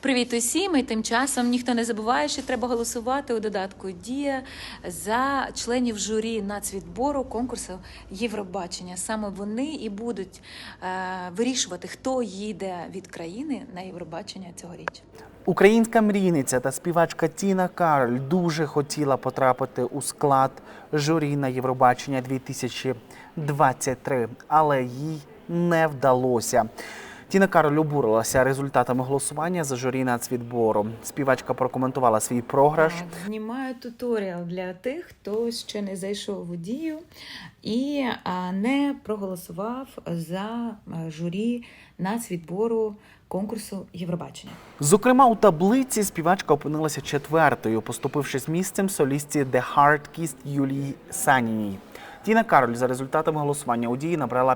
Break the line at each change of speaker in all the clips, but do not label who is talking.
Привіт усім! І тим часом ніхто не забуває, що треба голосувати у додатку Дія за членів журі нацвідбору конкурсу Євробачення. Саме вони і будуть е, вирішувати, хто їде від країни на Євробачення цьогоріч.
Українська мрійниця та співачка Тіна Кароль дуже хотіла потрапити у склад журі на Євробачення 2023, але їй не вдалося. Тіна Кароль обурилася результатами голосування за журі нацвідбору. Співачка прокоментувала свій програш.
Знімаю туторіал для тих, хто ще не зайшов у дію і не проголосував за журі нацвідбору конкурсу Євробачення.
Зокрема, у таблиці співачка опинилася четвертою, поступивши з місцем солістці The Heart Kissed Юлії Саніній. Тіна Кароль за результатами голосування у дії набрала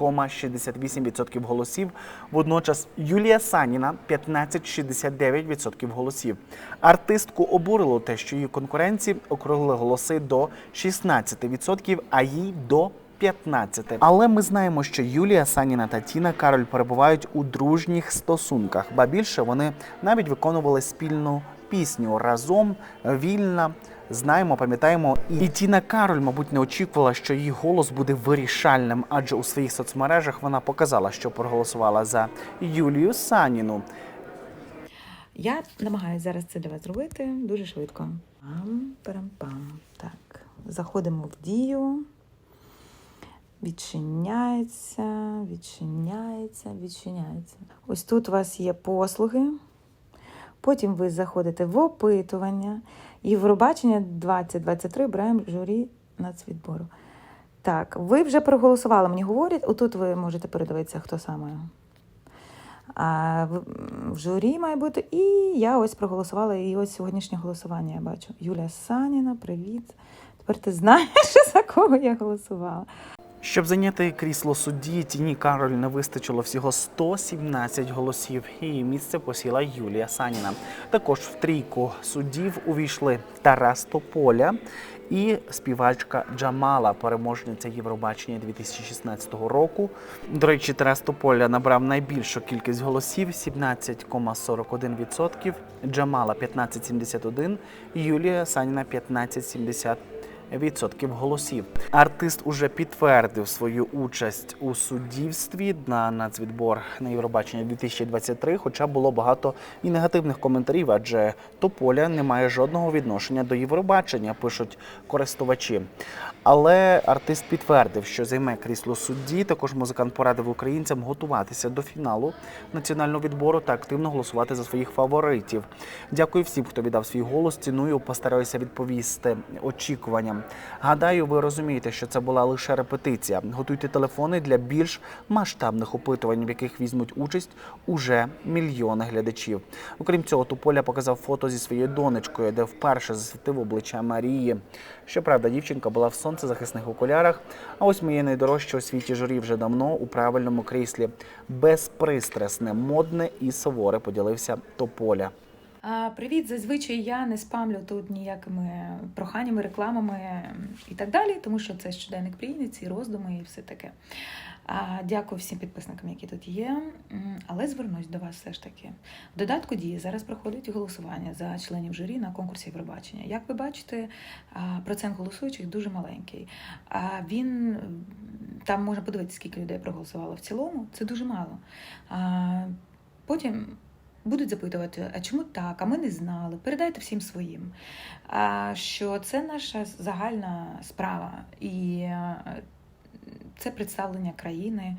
15,68% голосів. Водночас Юлія Саніна 15,69% голосів. Артистку обурило те, що її конкуренці округлили голоси до 16%, а їй до 15. Але ми знаємо, що Юлія Саніна та Тіна Кароль перебувають у дружніх стосунках, ба більше вони навіть виконували спільну пісню разом вільна. Знаємо, пам'ятаємо, і Тіна Кароль, мабуть, не очікувала, що її голос буде вирішальним, адже у своїх соцмережах вона показала, що проголосувала за Юлію Саніну.
Я намагаюся зараз це для вас зробити дуже швидко. Пам, парам-пам. Так, заходимо в дію. Відчиняється, відчиняється, відчиняється. Ось тут у вас є послуги. Потім ви заходите в опитування. І в Євробачення 2023 обираємо журі нацвідбору. Так, ви вже проголосували, мені говорять. Отут ви можете передивитися, хто саме. А в журі має бути. І я ось проголосувала, і ось сьогоднішнє голосування я бачу. Юлія Саніна, привіт. Тепер ти знаєш, за кого я голосувала.
Щоб зайняти крісло судді, Тіні Кароль не вистачило всього 117 голосів. Її місце посіла Юлія Саніна. Також в трійку суддів увійшли Тарас Тополя і співачка Джамала, переможниця Євробачення 2016 року. До речі, Тарас Тополя набрав найбільшу кількість голосів 17,41%, Джамала 15,71%, Юлія Саніна 15,70% відсотків голосів. Артист уже підтвердив свою участь у суддівстві на нацвідбор на Євробачення 2023, хоча було багато і негативних коментарів, адже Тополя не має жодного відношення до Євробачення, пишуть користувачі. Але артист підтвердив, що займе крісло судді. Також музикант порадив українцям готуватися до фіналу національного відбору та активно голосувати за своїх фаворитів. Дякую всім, хто віддав свій голос. Ціную, постараюся відповісти очікуванням. Гадаю, ви розумієте, що це була лише репетиція. Готуйте телефони для більш масштабних опитувань, в яких візьмуть участь уже мільйони глядачів. Окрім цього, Туполя показав фото зі своєю донечкою, де вперше засвітив обличчя Марії. Щоправда, дівчинка була в сонцезахисних окулярах. А ось моє найдорожче у світі журі вже давно у правильному кріслі. Безпристрасне, модне і суворе поділився Тополя.
Привіт, зазвичай я не спамлю тут ніякими проханнями, рекламами і так далі, тому що це щоденник прийняці, роздуми і все таке. Дякую всім підписникам, які тут є. Але звернусь до вас все ж таки. В додатку дії зараз проходить голосування за членів журі на конкурсі Євробачення. Як ви бачите, процент голосуючих дуже маленький. А він там можна подивитися, скільки людей проголосувало в цілому. Це дуже мало. Потім будуть запитувати, а чому так, а ми не знали. Передайте всім своїм. Що це наша загальна справа, і е, це представлення країни.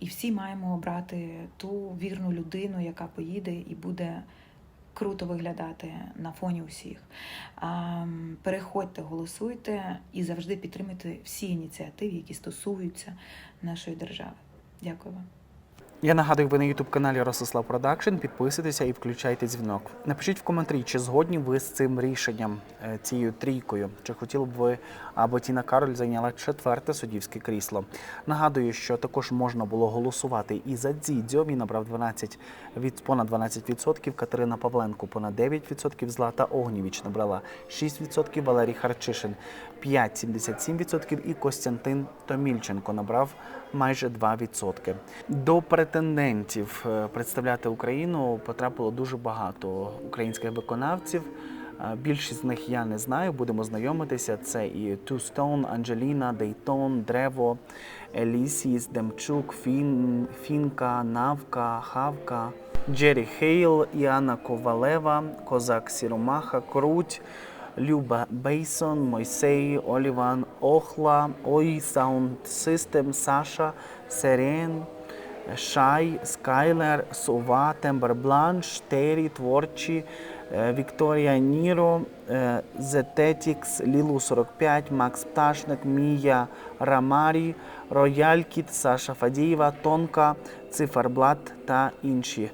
І всі маємо обрати ту вірну людину, яка поїде і буде круто виглядати на фоні усіх. Переходьте, голосуйте і завжди підтримуйте всі ініціативи, які стосуються нашої держави. Дякую вам.
Я нагадую, ви на youtube каналі Ростислав Продакшн. Підписуйтеся і включайте дзвінок. Напишіть в коментарі, чи згодні ви з цим рішенням, е, цією трійкою, чи хотіли б ви, аби Тіна Кароль зайняла четверте суддівське крісло. Нагадую, що також можна було голосувати і за Дзідзьо. Він набрав 12 від понад 12%, Катерина Павленко понад 9%, Злата Огнєвіч набрала 6%, Валерій Харчишин 5,77% і Костянтин Томільченко набрав майже 2%. До претендентів е, представляти Україну потрапило дуже багато українських виконавців. Е, Більшість з них я не знаю, будемо знайомитися. Це і Two Stone, Анджеліна, Дейтон, Древо, Елісіс, Демчук, Фін, Фінка, Навка, Хавка, Джері Хейл, Іана Ковалева, Козак Сіромаха, Круть, Люба Бейсон, Мойсей, Оліван, Охла, Ой Саунд Систем, Саша, Серен, Шай, Скайлер, Сова, Тембер Бланш, Тері, Творчі, Вікторія Ніро, Зететікс, Лілу 45, Макс Пташник, Мія Рамарі, Рояль Кіт, Саша Фадієва, Тонка, Циферблат та інші.